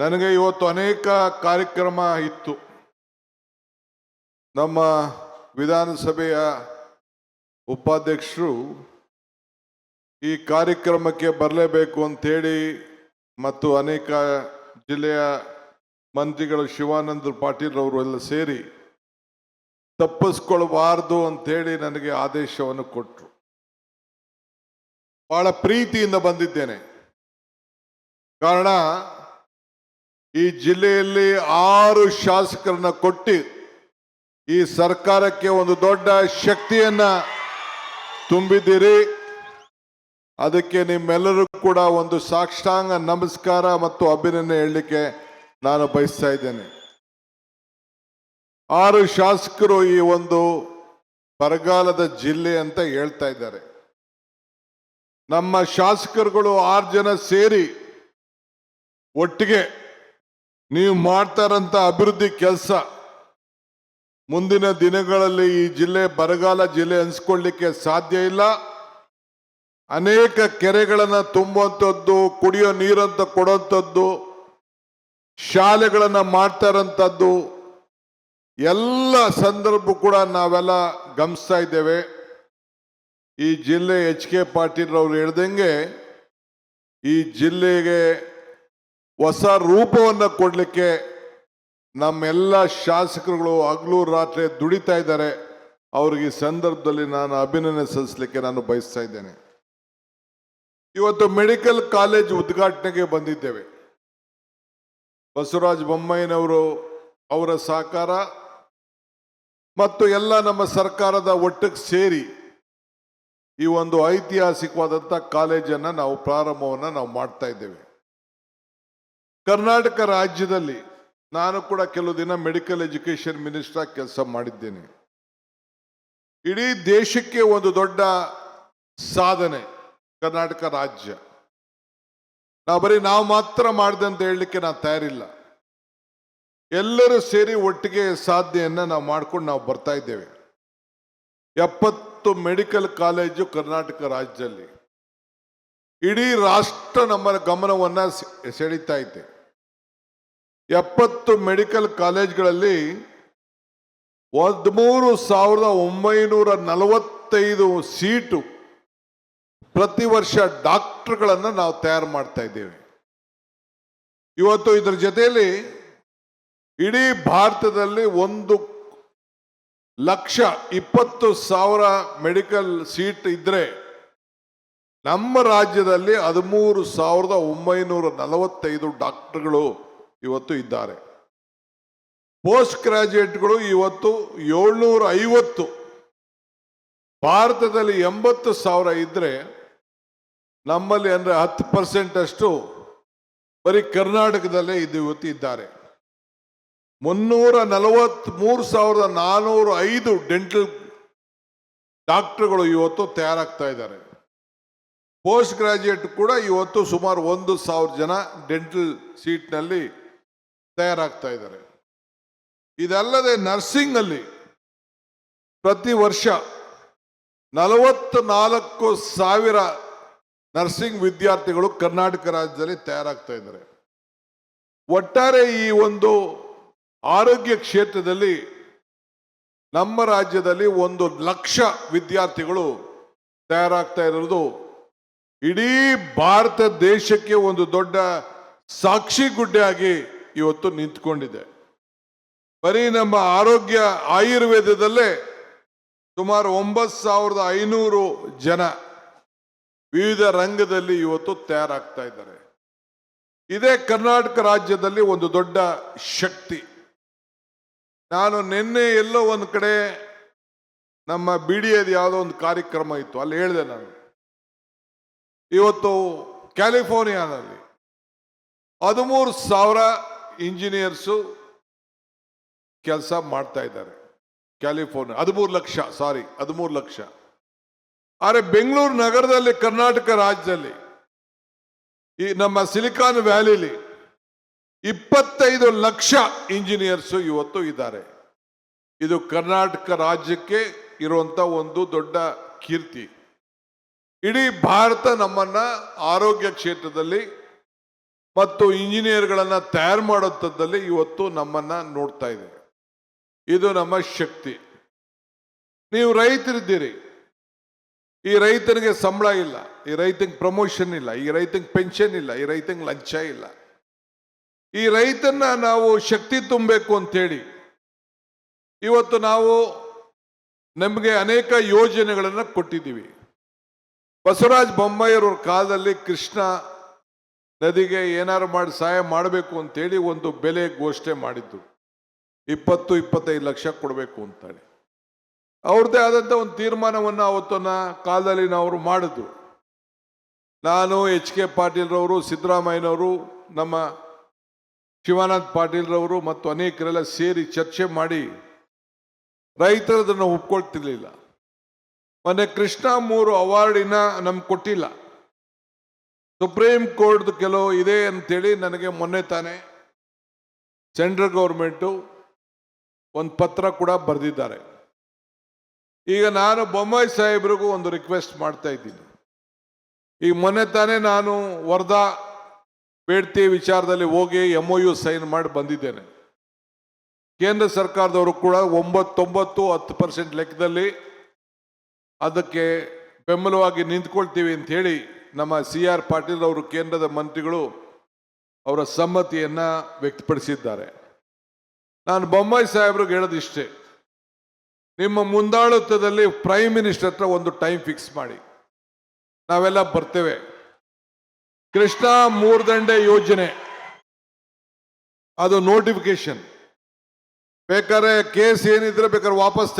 ನನಗೆ ಇವತ್ತು ಅನೇಕ ಕಾರ್ಯಕ್ರಮ ಇತ್ತು. ನಮ್ಮ ವಿಧಾನಸಭೆಯ ಉಪಾಧ್ಯಕ್ಷರು ಈ ಕಾರ್ಯಕ್ರಮಕ್ಕೆ ಬರಲೇಬೇಕು ಅಂಥೇಳಿ ಮತ್ತು ಅನೇಕ ಜಿಲ್ಲೆಯ ಮಂತ್ರಿಗಳು ಶಿವಾನಂದ ಪಾಟೀಲ್ ಅವರು ಎಲ್ಲ ಸೇರಿ ತಪ್ಪಿಸ್ಕೊಳ್ಬಾರ್ದು ಅಂಥೇಳಿ ನನಗೆ ಆದೇಶವನ್ನು ಕೊಟ್ಟರು ಬಹಳ ಪ್ರೀತಿಯಿಂದ ಬಂದಿದ್ದೇನೆ. ಕಾರಣ ಈ ಜಿಲ್ಲೆಯಲ್ಲಿ ಆರು ಶಾಸಕರನ್ನ ಕೊಟ್ಟು ಈ ಸರ್ಕಾರಕ್ಕೆ ಒಂದು ದೊಡ್ಡ ಶಕ್ತಿಯನ್ನ ತುಂಬಿದ್ದೀರಿ. ಅದಕ್ಕೆ ನಿಮ್ಮೆಲ್ಲರೂ ಕೂಡ ಒಂದು ಸಾಕ್ಷಾಂಗ ನಮಸ್ಕಾರ ಮತ್ತು ಅಭಿನಂದನೆ ಹೇಳಲಿಕ್ಕೆ ನಾನು ಬಯಸ್ತಾ ಇದ್ದೇನೆ. ಆರು ಶಾಸಕರು ಈ ಒಂದು ಬರಗಾಲದ ಜಿಲ್ಲೆ ಅಂತ ಹೇಳ್ತಾ ಇದ್ದಾರೆ. ನಮ್ಮ ಶಾಸಕರುಗಳು ಆರು ಜನ ಸೇರಿ ಒಟ್ಟಿಗೆ ನೀವು ಮಾಡ್ತಾರಂತ ಅಭಿವೃದ್ಧಿ ಕೆಲಸ. ಮುಂದಿನ ದಿನಗಳಲ್ಲಿ ಈ ಜಿಲ್ಲೆ, ಬರಗಾಲ ಜಿಲ್ಲೆ ಅನ್ಸ್ಕೊಳ್ಳಿಕ್ಕೆ ಸಾಧ್ಯ ಇಲ್ಲ. ಅನೇಕ ಕೆರೆಗಳನ್ನು ತುಂಬುವಂಥದ್ದು, ಕುಡಿಯೋ ನೀರಂತ ಕೊಡುವಂಥದ್ದು ಶಾಲೆಗಳನ್ನು ಮಾಡ್ತಾರಂಥದ್ದು, ಎಲ್ಲ ಸಂದರ್ಭ ಕೂಡ ನಾವೆಲ್ಲ ಗಮನಿಸ್ತಾ ಇದ್ದೇವೆ. ಈ ಜಿಲ್ಲೆ ಎಚ್ ಕೆ ಪಾಟೀಲ್ ಅವರು ಹೇಳ್ದಂಗೆ ಈ ಜಿಲ್ಲೆಗೆ ಹೊಸ ರೂಪವನ್ನು ಕೊಡಲಿಕ್ಕೆ ನಮ್ಮೆಲ್ಲ ಶಾಸಕರುಗಳು ಹಗಲು ರಾತ್ರಿ ದುಡಿತಾ ಇದ್ದಾರೆ. ಅವ್ರಿಗೆ ಈ ಸಂದರ್ಭದಲ್ಲಿ ನಾನು ಅಭಿನಂದನೆ ಸಲ್ಲಿಸಲಿಕ್ಕೆ ನಾನು ಬಯಸ್ತಾ ಇದ್ದೇನೆ. ಇವತ್ತು ಮೆಡಿಕಲ್ ಕಾಲೇಜ್ ಉದ್ಘಾಟನೆಗೆ ಬಂದಿದ್ದೇವೆ. ಬಸವರಾಜ ಬೊಮ್ಮಾಯಿನವರು ಅವರ ಸಹಕಾರ ಮತ್ತು ಎಲ್ಲ ನಮ್ಮ ಸರ್ಕಾರದ ಒಟ್ಟಿಗೆ ಸೇರಿ ಈ ಒಂದು ಐತಿಹಾಸಿಕವಾದಂಥ ಕಾಲೇಜನ್ನು ನಾವು ಪ್ರಾರಂಭವನ್ನು ನಾವು ಮಾಡ್ತಾ ಇದ್ದೇವೆ. ಕರ್ನಾಟಕ ರಾಜ್ಯದಲ್ಲಿ ನಾನು ಕೂಡ ಕೆಲವು ದಿನ ಮೆಡಿಕಲ್ ಎಜುಕೇಶನ್ ಮಿನಿಸ್ಟರ್ ಕೆಲಸ ಮಾಡಿದ್ದೇನೆ. ಇಡೀ ದೇಶಕ್ಕೆ ಒಂದು ದೊಡ್ಡ ಸಾಧನೆ ಕರ್ನಾಟಕ ರಾಜ್ಯ. ನಾವು ಬರೀ ನಾವು ಮಾತ್ರ ಮಾಡಿದೆ ಅಂತ ಹೇಳಲಿಕ್ಕೆ ನಾನು ತಯಾರಿಲ್ಲ. ಎಲ್ಲರೂ ಸೇರಿ ಒಟ್ಟಿಗೆ ಸಾಧನೆಯನ್ನ ನಾವು ಮಾಡ್ಕೊಂಡು ನಾವು ಬರ್ತಾ ಇದ್ದೇವೆ. ಎಪ್ಪತ್ತು ಮೆಡಿಕಲ್ ಕಾಲೇಜು ಕರ್ನಾಟಕ ರಾಜ್ಯದಲ್ಲಿ. ಇಡೀ ರಾಷ್ಟ್ರ ನಮ್ಮ ಗಮನವನ್ನು ಸೆಳೀತಾ ಇದೆ. ಎಪ್ಪತ್ತು ಮೆಡಿಕಲ್ ಕಾಲೇಜ್ಗಳಲ್ಲಿ ಹದಿಮೂರು ಸಾವಿರದ ಒಂಬೈನೂರ ನಲವತ್ತೈದು ಸೀಟು ಪ್ರತಿ ವರ್ಷ ಡಾಕ್ಟರ್ಗಳನ್ನು ನಾವು ತಯಾರು ಮಾಡ್ತಾ ಇದ್ದೇವೆ. ಇವತ್ತು ಇದರ ಜೊತೆಯಲ್ಲಿ ಇಡೀ ಭಾರತದಲ್ಲಿ ಒಂದು ಲಕ್ಷ ಇಪ್ಪತ್ತು ಸಾವಿರ ಮೆಡಿಕಲ್ ಸೀಟ್ ಇದ್ದರೆ ನಮ್ಮ ರಾಜ್ಯದಲ್ಲಿ ಹದಿಮೂರು ಸಾವಿರದ ಒಂಬೈನೂರ ನಲವತ್ತೈದು ಡಾಕ್ಟರ್ಗಳು ಇವತ್ತು ಇದ್ದಾರೆ. ಪೋಸ್ಟ್ ಗ್ರಾಜುಯೇಟ್ಗಳು ಇವತ್ತು ಏಳ್ನೂರ ಐವತ್ತು ಭಾರತದಲ್ಲಿ ಎಂಬತ್ತು ಸಾವಿರ ಇದ್ರೆ ನಮ್ಮಲ್ಲಿ ಅಂದ್ರೆ ಹತ್ತು ಪರ್ಸೆಂಟ್ ಅಷ್ಟು ಬರೀ ಕರ್ನಾಟಕದಲ್ಲೇ ಇದು ಇವತ್ತು ಇದ್ದಾರೆ. ಮುನ್ನೂರ ನಲವತ್ತ್ ಮೂರು ಸಾವಿರದ ನಾನೂರ ಐದು ಡೆಂಟಲ್ ಡಾಕ್ಟರ್ಗಳು ಇವತ್ತು ತಯಾರಾಗ್ತಾ ಇದ್ದಾರೆ. ಪೋಸ್ಟ್ ಗ್ರಾಜುಯೇಟ್ ಕೂಡ ಇವತ್ತು ಸುಮಾರು ಒಂದು ಸಾವಿರ ಜನ ಡೆಂಟಲ್ ಸೀಟ್ನಲ್ಲಿ ತಯಾರಾಗ್ತಾ ಇದ್ದಾರೆ. ಇದಲ್ಲದೆ ನರ್ಸಿಂಗ್ ಅಲ್ಲಿ ಪ್ರತಿ ವರ್ಷ ನಲವತ್ತು ನಾಲ್ಕು ಸಾವಿರ ನರ್ಸಿಂಗ್ ವಿದ್ಯಾರ್ಥಿಗಳು ಕರ್ನಾಟಕ ರಾಜ್ಯದಲ್ಲಿ ತಯಾರಾಗ್ತಾ ಇದ್ದಾರೆ. ಒಟ್ಟಾರೆ ಈ ಒಂದು ಆರೋಗ್ಯ ಕ್ಷೇತ್ರದಲ್ಲಿ ನಮ್ಮ ರಾಜ್ಯದಲ್ಲಿ ಒಂದು ಲಕ್ಷ ವಿದ್ಯಾರ್ಥಿಗಳು ತಯಾರಾಗ್ತಾ ಇರೋದು ಇಡೀ ಭಾರತ ದೇಶಕ್ಕೆ ಒಂದು ದೊಡ್ಡ ಸಾಕ್ಷಿ ಗುಡ್ಡೆಯಾಗಿ ಇವತ್ತು ನಿಂತ್ಕೊಂಡಿದೆ. ಬರೀ ನಮ್ಮ ಆರೋಗ್ಯ ಆಯುರ್ವೇದದಲ್ಲೇ ಸುಮಾರು ಒಂಬತ್ತು ಸಾವಿರದ ಐನೂರು ಜನ ವಿವಿಧ ರಂಗದಲ್ಲಿ ಇವತ್ತು ತಯಾರಾಗ್ತಾ ಇದ್ದಾರೆ. ಇದೇ ಕರ್ನಾಟಕ ರಾಜ್ಯದಲ್ಲಿ ಒಂದು ದೊಡ್ಡ ಶಕ್ತಿ. ನಾನು ನಿನ್ನೆ ಎಲ್ಲೋ ಒಂದು ಕಡೆ ನಮ್ಮ ಬಿ ಡಿ ಯಾವುದೋ ಒಂದು ಕಾರ್ಯಕ್ರಮ ಇತ್ತು, ಅಲ್ಲಿ ಹೇಳಿದೆ ನಾನು. ಇವತ್ತು ಕ್ಯಾಲಿಫೋರ್ನಿಯಾದಲ್ಲಿ ಹದಿಮೂರು ಸಾವಿರ ಇಂಜಿನಿಯರ್ಸು ಕೆಲಸ ಮಾಡ್ತಾ ಇದ್ದಾರೆ. ಕ್ಯಾಲಿಫೋರ್ನಿಯಾ, ಹದಿಮೂರು ಲಕ್ಷ, ಸಾರಿ, ಹದಿಮೂರು ಲಕ್ಷ. ಆದರೆ ಬೆಂಗಳೂರು ನಗರದಲ್ಲಿ, ಕರ್ನಾಟಕ ರಾಜ್ಯದಲ್ಲಿ, ಈ ನಮ್ಮ ಸಿಲಿಕಾನ್ ವ್ಯಾಲಿಲಿ ಇಪ್ಪತ್ತೈದು ಲಕ್ಷ ಇಂಜಿನಿಯರ್ಸು ಇವತ್ತು ಇದ್ದಾರೆ. ಇದು ಕರ್ನಾಟಕ ರಾಜ್ಯಕ್ಕೆ ಇರುವಂಥ ಒಂದು ದೊಡ್ಡ ಕೀರ್ತಿ. ಇಡೀ ಭಾರತ ನಮ್ಮನ್ನು ಆರೋಗ್ಯ ಕ್ಷೇತ್ರದಲ್ಲಿ ಮತ್ತು ಇಂಜಿನಿಯರ್ಗಳನ್ನು ತಯಾರು ಮಾಡುವಂಥದ್ದಲ್ಲಿ ಇವತ್ತು ನಮ್ಮನ್ನು ನೋಡ್ತಾ ಇದೆ ಇದು ನಮ್ಮ ಶಕ್ತಿ. ನೀವು ರೈತರಿದ್ದೀರಿ. ಈ ರೈತನಿಗೆ ಸಂಬಳ ಇಲ್ಲ. ಈ ರೈತಂಗೆ ಪ್ರಮೋಷನ್ ಇಲ್ಲ. ಈ ರೈತಂಗೆ ಪೆನ್ಷನ್ ಇಲ್ಲ. ಈ ರೈತಂಗೆ ಲಂಚ ಇಲ್ಲ. ಈ ರೈತನ್ನ ನಾವು ಶಕ್ತಿ ತುಂಬಬೇಕು ಅಂತೇಳಿ ಇವತ್ತು ನಾವು ನಮಗೆ ಅನೇಕ ಯೋಜನೆಗಳನ್ನು ಕೊಟ್ಟಿದ್ದೀವಿ. ಬಸವರಾಜ ಬೊಮ್ಮಾಯಿಯವ್ರ ಕಾಲದಲ್ಲಿ ಕೃಷ್ಣ ನದಿಗೆ ಏನಾರು ಮಾಡಿ ಸಹಾಯ ಮಾಡಬೇಕು ಅಂತೇಳಿ ಒಂದು ಬೆಲೆ ಘೋಷಣೆ ಮಾಡಿದ್ದು. ಇಪ್ಪತ್ತು, ಇಪ್ಪತ್ತೈದು ಲಕ್ಷ ಕೊಡಬೇಕು ಅಂತೇಳಿ ಅವ್ರದ್ದೇ ಆದಂಥ ಒಂದು ತೀರ್ಮಾನವನ್ನು ಅವತ್ತನ್ನ ಕಾಲದಲ್ಲಿ ನಾವು ಮಾಡಿದ್ರು ನಾನು ಎಚ್ ಕೆ ಪಾಟೀಲ್ರವರು, ಸಿದ್ದರಾಮಯ್ಯನವರು, ನಮ್ಮ ಶಿವಾನಂದ್ ಪಾಟೀಲ್ರವರು ಮತ್ತು ಅನೇಕರೆಲ್ಲ ಸೇರಿ ಚರ್ಚೆ ಮಾಡಿ ರೈತರದನ್ನು ಒಪ್ಕೊಳ್ತಿರ್ಲಿಲ್ಲ. ಮೊನ್ನೆ ಕೃಷ್ಣ ಮೂರು ಅವಾರ್ಡಿನ ನಮ್ಗೆ ಕೊಟ್ಟಿಲ್ಲ. ಸುಪ್ರೀಂ ಕೋರ್ಟ್ದು ಕೆಲವು ಇದೆ ಅಂತೇಳಿ ನನಗೆ ಮೊನ್ನೆ ತಾನೇ ಸೆಂಟ್ರಲ್ ಗೌರ್ಮೆಂಟು ಒಂದು ಪತ್ರ ಕೂಡ ಬರೆದಿದ್ದಾರೆ. ಈಗ ನಾನು ಬೊಮ್ಮಾಯಿ ಸಾಹೇಬ್ರಿಗೂ ಒಂದು ರಿಕ್ವೆಸ್ಟ್ ಮಾಡ್ತಾ ಇದ್ದೀನಿ. ಈಗ ಮೊನ್ನೆ ತಾನೇ ನಾನು ವರ್ಧಾ ಬೇಡ್ತಿ ವಿಚಾರದಲ್ಲಿ ಹೋಗಿ ಎಂ ಒ ಯು ಸೈನ್ ಮಾಡಿ ಬಂದಿದ್ದೇನೆ. ಕೇಂದ್ರ ಸರ್ಕಾರದವರು ಕೂಡ ಒಂಬತ್ತೊಂಬತ್ತು ಹತ್ತು ಪರ್ಸೆಂಟ್ ಲೆಕ್ಕದಲ್ಲಿ ಅದಕ್ಕೆ ಬೆಂಬಲವಾಗಿ ನಿಂತ್ಕೊಳ್ತೀವಿ ಅಂತ ಹೇಳಿ ನಮ್ಮ ಸಿ ಆರ್ ಪಾಟೀಲ್ ಅವರು ಕೇಂದ್ರದ ಮಂತ್ರಿಗಳು ಅವರ ಸಮ್ಮತಿಯನ್ನ ವ್ಯಕ್ತಪಡಿಸಿದ್ದಾರೆ. ನಾನು ಬೊಮ್ಮಾಯಿ ಸಾಹೇಬ್ರಿಗೆ ಹೇಳೋದಿಷ್ಟೇ ನಿಮ್ಮ ಮುಂದಾಳತ್ವದಲ್ಲಿ ಪ್ರೈಮ್ ಮಿನಿಸ್ಟರ್ ಹತ್ರ ಒಂದು ಟೈಮ್ ಫಿಕ್ಸ್ ಮಾಡಿ. ನಾವೆಲ್ಲ ಬರ್ತೇವೆ. ಕೃಷ್ಣ ಮೂರ್ದಂಡೆ ಯೋಜನೆ. ಅದು ನೋಟಿಫಿಕೇಶನ್ ಬೇಕಾದ್ರೆ ಕೇಸ್ ಏನಿದ್ರೆ ಬೇಕಾದ್ರೆ ವಾಪಸ್